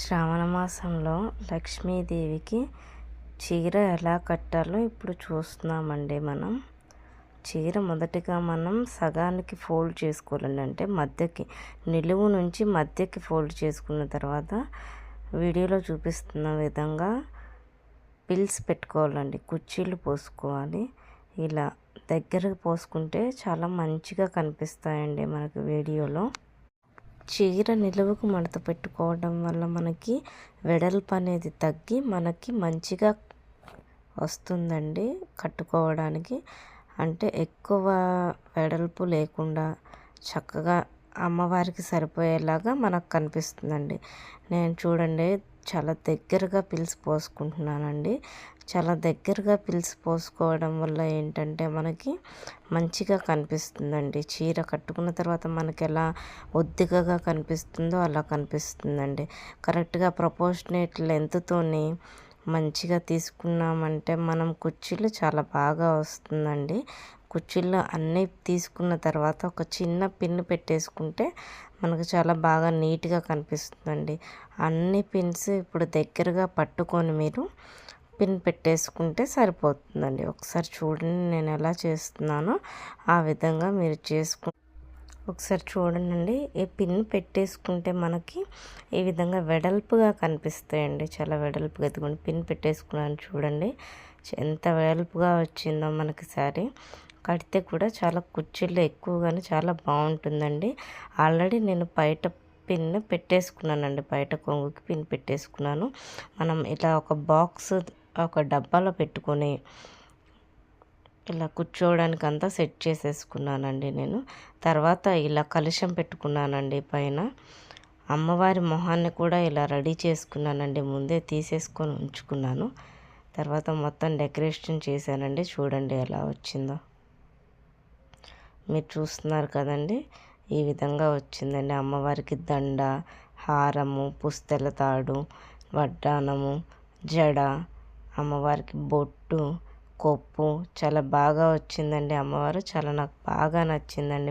శ్రావణ మాసంలో లక్ష్మీదేవికి చీర ఎలా కట్టాలో ఇప్పుడు చూస్తున్నామండి మనం. చీర మొదటిగా మనం సగానికి ఫోల్డ్ చేసుకోవాలండి. అంటే మధ్యకి నిలువు నుంచి మధ్యకి ఫోల్డ్ చేసుకున్న తర్వాత వీడియోలో చూపిస్తున్న విధంగా పిల్స్ పెట్టుకోవాలండి. కుర్చీలు పోసుకోవాలి. ఇలా దగ్గరకు పోసుకుంటే చాలా మంచిగా కనిపిస్తాయండి మనకి వీడియోలో. చీర నిలువుకు మడత పెట్టుకోవడం వల్ల మనకి వెడల్పు అనేది తగ్గి మనకి మంచిగా వస్తుందండి కట్టుకోవడానికి. అంటే ఎక్కువ వెడల్పు లేకుండా చక్కగా అమ్మవారికి సరిపోయేలాగా మనకు కనిపిస్తుందండి. నేను చూడండి చాలా దగ్గరగా పిలిచి పోసుకుంటున్నానండి. చాలా దగ్గరగా పిలిచి పోసుకోవడం వల్ల ఏంటంటే మనకి మంచిగా కనిపిస్తుందండి. చీర కట్టుకున్న తర్వాత మనకి ఎలా ఒద్దికగా కనిపిస్తుందో అలా కనిపిస్తుందండి. కరెక్ట్గా ప్రపోర్షనేట్ లెంత్తోని మంచిగా తీసుకున్నామంటే మనం కుర్చీలు చాలా బాగా వస్తుందండి. కుర్చీల్లో అన్నీ తీసుకున్న తర్వాత ఒక చిన్న పిన్ పెట్టేసుకుంటే మనకు చాలా బాగా నీట్గా కనిపిస్తుందండి. అన్ని పిన్స్ ఇప్పుడు దగ్గరగా పట్టుకొని మీరు పిన్ పెట్టేసుకుంటే సరిపోతుందండి. ఒకసారి చూడండి నేను ఎలా చేస్తున్నానో. ఆ విధంగా మీరు చేసుకు ఒకసారి చూడండి. ఈ పిన్ పెట్టేసుకుంటే మనకి ఈ విధంగా వెడల్పుగా కనిపిస్తాయండి. చాలా వెడల్పుగా. ఎత్తుకొని పిన్ పెట్టేసుకున్నాను చూడండి. ఎంత వెడల్పుగా వచ్చిందో మనకి సారీ. కడితే కూడా చాలా కుర్చీలు ఎక్కువగానే చాలా బాగుంటుందండి. ఆల్రెడీ నేను బయట పిన్ పెట్టేసుకున్నానండి. బయట కొంగుకి పిన్ పెట్టేసుకున్నాను. మనం ఇలా ఒక బాక్స్ ఒక డబ్బాలో పెట్టుకొని ఇలా కూర్చోవడానికి అంతా సెట్ చేసేసుకున్నానండి నేను. తర్వాత ఇలా కలుషం పెట్టుకున్నానండి పైన. అమ్మవారి మొహాన్ని కూడా ఇలా రెడీ చేసుకున్నానండి. ముందే తీసేసుకొని ఉంచుకున్నాను. తర్వాత మొత్తం డెకరేషన్ చేశానండి. చూడండి ఎలా వచ్చిందో. మీరు చూస్తున్నారు కదండి. ఈ విధంగా వచ్చిందండి. అమ్మవారికి దండ హారము పుస్తెల తాడు వడ్డానము జడ అమ్మవారికి బొట్టు కొప్పు. చాలా బాగా వచ్చిందండి అమ్మవారు. చాలా నాకు బాగా నచ్చిందండి.